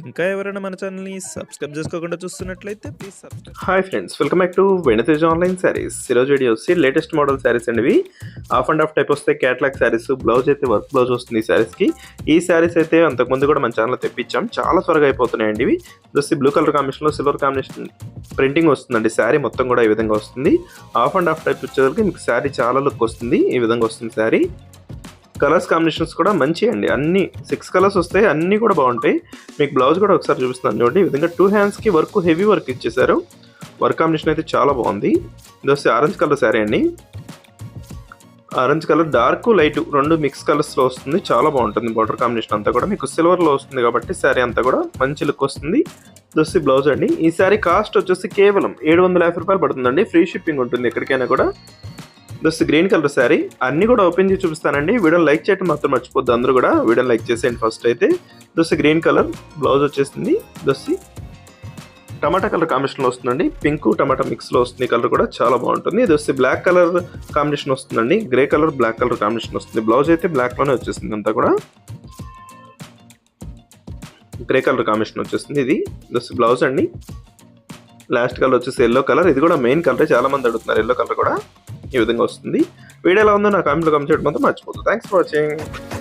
ఇంకా ఎవరైనా మన ఛానల్ని సబ్స్క్రైబ్ చేసుకోకుండా చూస్తున్నట్లయితే please subscribe hi friends welcome back to వెనతేజ్ online saris ఈరోజు వీడియో వచ్చి లేటెస్ట్ మోడల్ శారీస్ అండి ఇవి హాఫ్ అండ్ ఆఫ్ టైప్ వస్తే క్యాట్లాగ్ శారీస్ బ్లౌజ్ అయితే వర్క్ బ్లౌజ్ వస్తుంది ఈ శారీస్కి ఈ శారీస్ అయితే అంతకుముందు కూడా మన ఛానల్లో తెప్పించాం. చాలా త్వరగా అయిపోతున్నాయండి ఇవి జస్ట్ బ్లూ కలర్ కాంబినేషన్లో సిల్వర్ కాంబినేషన్ ప్రింటింగ్ వస్తుందండి. శారీ మొత్తం కూడా ఈ విధంగా వస్తుంది. హాఫ్ అండ్ ఆఫ్ టైప్ వచ్చేసరికి మీకు శారీ చాలా లుక్ వస్తుంది. ఈ విధంగా వస్తుంది శారీ కలర్స్ కాంబినేషన్స్ కూడా మంచి అండి అన్ని సిక్స్ కలర్స్ వస్తాయి అన్నీ కూడా బాగుంటాయి. మీకు బ్లౌజ్ కూడా ఒకసారి చూపిస్తున్నాను చూడండి. ఈ విధంగా టూ హ్యాండ్స్కి వర్క్ హెవీ వర్క్ ఇచ్చేసారు. వర్క్ కాంబినేషన్ అయితే చాలా బాగుంది. ఇది వస్తే ఆరెంజ్ కలర్ శారీ అండి. ఆరెంజ్ కలర్ డార్క్ లైట్ రెండు మిక్స్ కలర్స్లో వస్తుంది. చాలా బాగుంటుంది బార్డర్ కాంబినేషన్ అంతా కూడా. మీకు సిల్వర్లో వస్తుంది కాబట్టి శారీ అంతా కూడా మంచి లుక్ వస్తుంది. దొస్తి బ్లౌజ్ అండి. ఈ శారీ కాస్ట్ వచ్చేసి కేవలం ఏడు వందల యాభై రూపాయలు పడుతుందండి. ఫ్రీ షిప్పింగ్ ఉంటుంది ఎక్కడికైనా కూడా. దస్ గ్రీన్ కలర్ శారీ అన్ని కూడా ఓపెన్ చేసి చూపిస్తానండి. వీడియోని లైక్ చేయటం మాత్రం మర్చిపోద్దు. అందరూ కూడా వీడియోని లైక్ చేసేయండి ఫస్ట్ అయితే. దస్ గ్రీన్ కలర్ బ్లౌజ్ వచ్చేసింది. దోస్తి టమాటా కలర్ కాంబినేషన్లో వస్తుందండి. పింక్ టమాటా మిక్స్లో వస్తుంది. కలర్ కూడా చాలా బాగుంటుంది. ఇది బ్లాక్ కలర్ కాంబినేషన్ వస్తుందండి. Grey colour black colour combination వస్తుంది. బ్లౌజ్ అయితే బ్లాక్లోనే వచ్చేసింది అంతా కూడా. గ్రే కలర్ కాంబినేషన్ వచ్చేస్తుంది ఇది. దస్ బ్లౌజ్ అండి. లాస్ట్ కలర్ వచ్చేసి ఎల్లో కలర్ ఇది కూడా మెయిన్ కలర్ చాలా మంది అడుగుతున్నారు ఎల్లో కలర్ కూడా. ఈ విధంగా వస్తుంది. వీడియో ఎలా ఉందో నా కామెంట్లో కమెంట్ చేయడం మాత్రం మర్చిపోతుంది థ్యాంక్స్ ఫర్ వాచింగ్